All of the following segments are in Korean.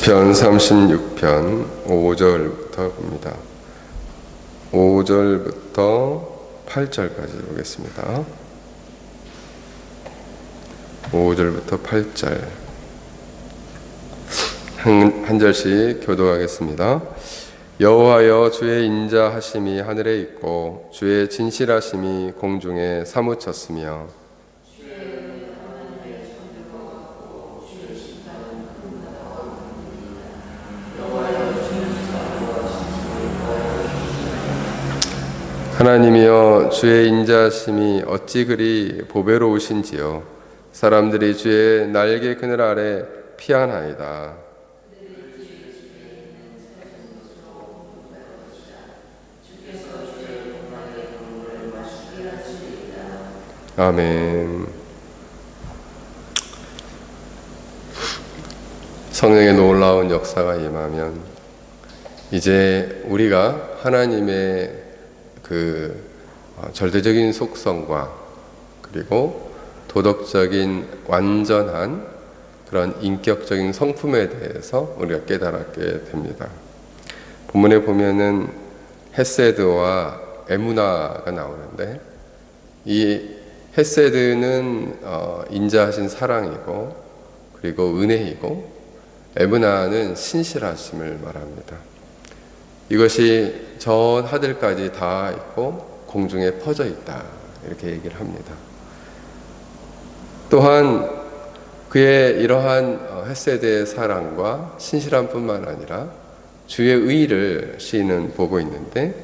시편 36편 5절부터 봅니다. 5절부터 8절까지 보겠습니다. 5절부터 8절 한, 한 절씩 교도하겠습니다. 여호와여 주의 인자하심이 하늘에 있고 주의 진실하심이 공중에 사무쳤으며 하나님이여 주의 인자심이 어찌 그리 보배로우신지요. 사람들이 주의 날개 그늘 아래 피하나이다. 아멘. 성령의 놀라운 역사가 임하면 이제 우리가 하나님의 그 어, 절대적인 속성과 그리고 도덕적인 완전한 그런 인격적인 성품에 대해서 우리가 깨달았게 됩니다. 본문에 보면은 헤세드와 에무나가 나오는데 이 헤세드는 어, 인자하신 사랑이고 그리고 은혜이고 에무나는 신실하심을 말합니다. 이것이 전 하늘까지 다 있고 공중에 퍼져 있다. 이렇게 얘기를 합니다. 또한 그의 이러한 어, 햇세대의 사랑과 신실함 뿐만 아니라 주의 의를 시인은 보고 있는데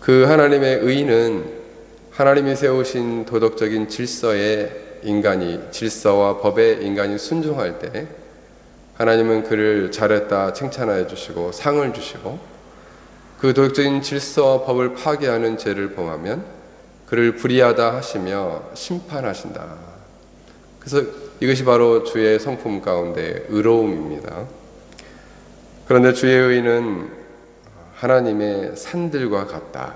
그 하나님의 의는 하나님이 세우신 도덕적인 질서에 인간이 질서와 법에 인간이 순종할 때 하나님은 그를 잘했다 칭찬하여 주시고 상을 주시고 그 도덕적인 질서와 법을 파괴하는 죄를 범하면 그를 불의하다 하시며 심판하신다. 그래서 이것이 바로 주의 성품 가운데 의로움입니다. 그런데 주의 의는 하나님의 산들과 같다.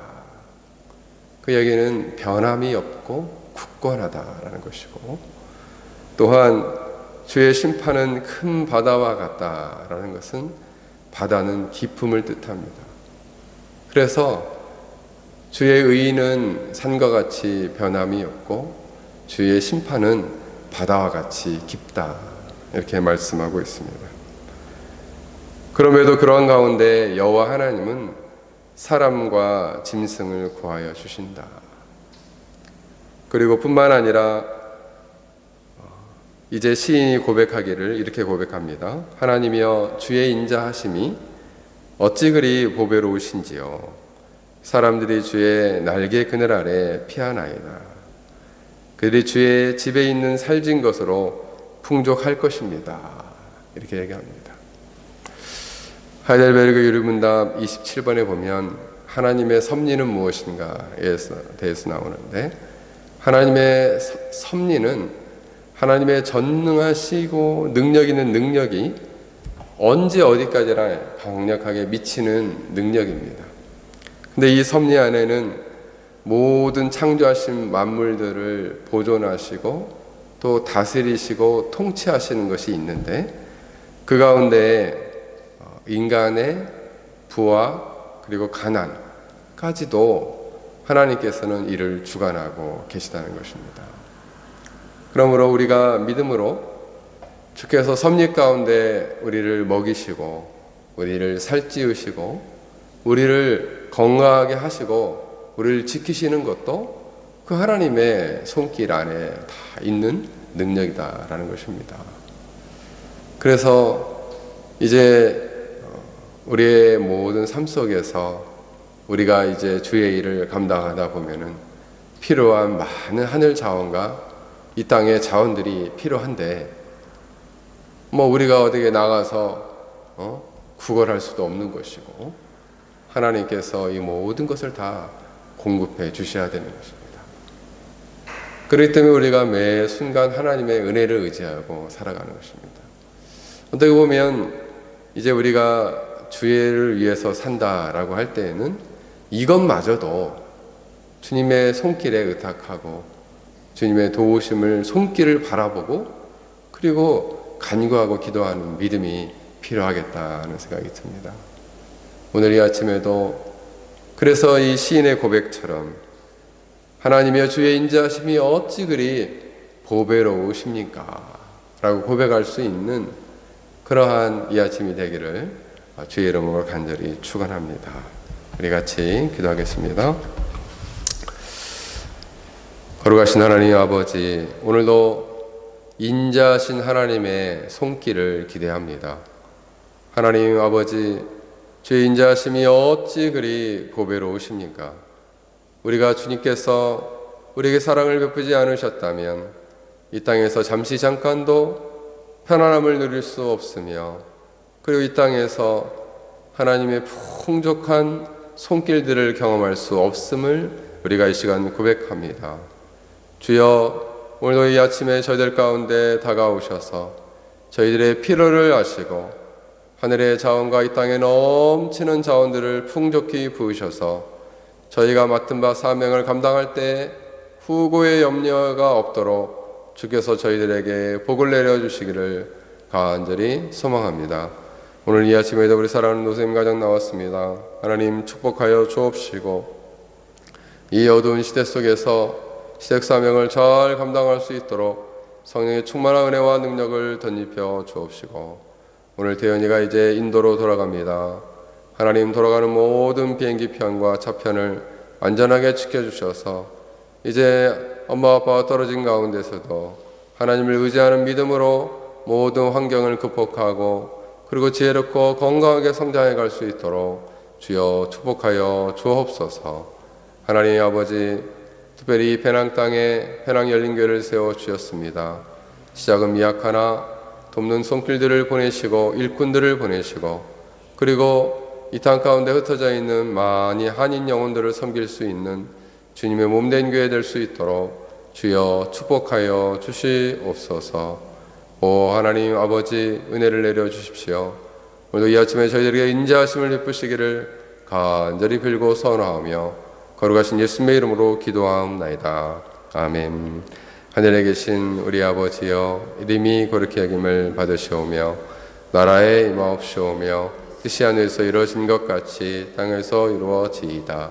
그 얘기는 변함이 없고 굳건하다라는 것이고 또한 주의 심판은 큰 바다와 같다라는 것은 바다는 기품을 뜻합니다. 그래서 주의 의는 산과 같이 변함이 없고 주의 심판은 바다와 같이 깊다. 이렇게 말씀하고 있습니다. 그럼에도 그러한 가운데 여호와 하나님은 사람과 짐승을 구하여 주신다. 그리고 뿐만 아니라 이제 시인이 고백하기를 이렇게 고백합니다. 하나님이여 주의 인자하심이 어찌 그리 보배로우신지요. 사람들이 주의 날개 그늘 아래 피하나이다. 그들이 주의 집에 있는 살진 것으로 풍족할 것입니다. 이렇게 얘기합니다. 하이델베르그 유리문답 27번에 보면 하나님의 섭리는 무엇인가에 대해서 나오는데 하나님의 섭리는 하나님의 전능하시고 능력 있는 능력이 언제 어디까지나 강력하게 미치는 능력입니다. 근데 이 섭리 안에는 모든 창조하신 만물들을 보존하시고 또 다스리시고 통치하시는 것이 있는데 그 가운데 인간의 부와 그리고 가난까지도 하나님께서는 이를 주관하고 계시다는 것입니다. 그러므로 우리가 믿음으로 주께서 섭리 가운데 우리를 먹이시고 우리를 살찌우시고 우리를 건강하게 하시고 우리를 지키시는 것도 그 하나님의 손길 안에 다 있는 능력이다라는 것입니다. 그래서 이제 우리의 모든 삶 속에서 우리가 이제 주의 일을 감당하다 보면은 필요한 많은 하늘 자원과 이 땅의 자원들이 필요한데 뭐 우리가 어디에 나가서 어? 구걸할 수도 없는 것이고 하나님께서 이 모든 것을 다 공급해 주셔야 되는 것입니다. 그렇기 때문에 우리가 매 순간 하나님의 은혜를 의지하고 살아가는 것입니다. 어떻게 보면 이제 우리가 주의를 위해서 산다라고 할 때에는 이것마저도 주님의 손길에 의탁하고 주님의 도우심을 손길을 바라보고 그리고 간구하고 기도하는 믿음이 필요하겠다는 생각이 듭니다. 오늘 이 아침에도 그래서 이 시인의 고백처럼 하나님의 주의 인자하심이 어찌 그리 보배로우십니까? 라고 고백할 수 있는 그러한 이 아침이 되기를 주의 이름으로 간절히 축원합니다. 우리 같이 기도하겠습니다. 거룩하신 하나님 아버지, 오늘도 인자하신 하나님의 손길을 기대합니다. 하나님 아버지, 주의 인자하심이 어찌 그리 고배로우십니까? 우리가 주님께서 우리에게 사랑을 베푸지 않으셨다면 이 땅에서 잠시 잠깐도 편안함을 누릴 수 없으며 그리고 이 땅에서 하나님의 풍족한 손길들을 경험할 수 없음을 우리가 이 시간 고백합니다. 주여 오늘도 이 아침에 저희들 가운데 다가오셔서 저희들의 필요를 아시고 하늘의 자원과 이 땅에 넘치는 자원들을 풍족히 부으셔서 저희가 맡은 바 사명을 감당할 때 후고의 염려가 없도록 주께서 저희들에게 복을 내려주시기를 간절히 소망합니다. 오늘 이 아침에도 우리 사랑하는 노선님 가정 나왔습니다. 하나님 축복하여 주옵시고 이 어두운 시대 속에서 시댁 사명을 잘 감당할 수 있도록 성령의 충만한 은혜와 능력을 덧입혀 주옵시고 오늘 대현이가 이제 인도로 돌아갑니다. 하나님 돌아가는 모든 비행기 편과 차편을 안전하게 지켜주셔서 이제 엄마 아빠가 떨어진 가운데서도 하나님을 의지하는 믿음으로 모든 환경을 극복하고 그리고 지혜롭고 건강하게 성장해 갈 수 있도록 주여 축복하여 주옵소서. 하나님 아버지 특별히 배낭 땅에 배낭 열린 교회를 세워 주셨습니다. 시작은 미약하나 돕는 손길들을 보내시고 일꾼들을 보내시고 그리고 이 땅 가운데 흩어져 있는 많이 한인 영혼들을 섬길 수 있는 주님의 몸된 교회 될 수 있도록 주여 축복하여 주시옵소서. 오 하나님 아버지 은혜를 내려 주십시오. 오늘도 이 아침에 저희들에게 인자하심을 베푸시기를 간절히 빌고 선언하며 거룩하신 예수님의 이름으로 기도하옵나이다. 아멘. 하늘에 계신 우리 아버지여 이름이 거룩히 여김을 받으시오며 나라에 임하옵시오며 뜻이 하늘에서 이루어진 것 같이 땅에서 이루어지이다.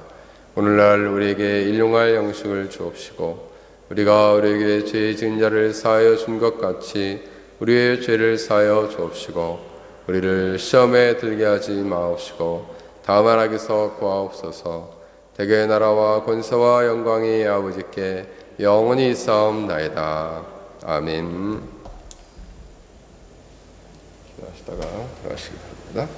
오늘날 우리에게 일용할 양식을 주옵시고 우리가 우리에게 죄 지은 자를 사하여 준 것 같이 우리의 죄를 사하여 주옵시고 우리를 시험에 들게 하지 마옵시고 다만 악에서 구하옵소서 대개 나라와 권세와 영광이 아버지께 영원히 있사옵나이다. 아멘. 기도하시다가 들어가시기 바랍니다.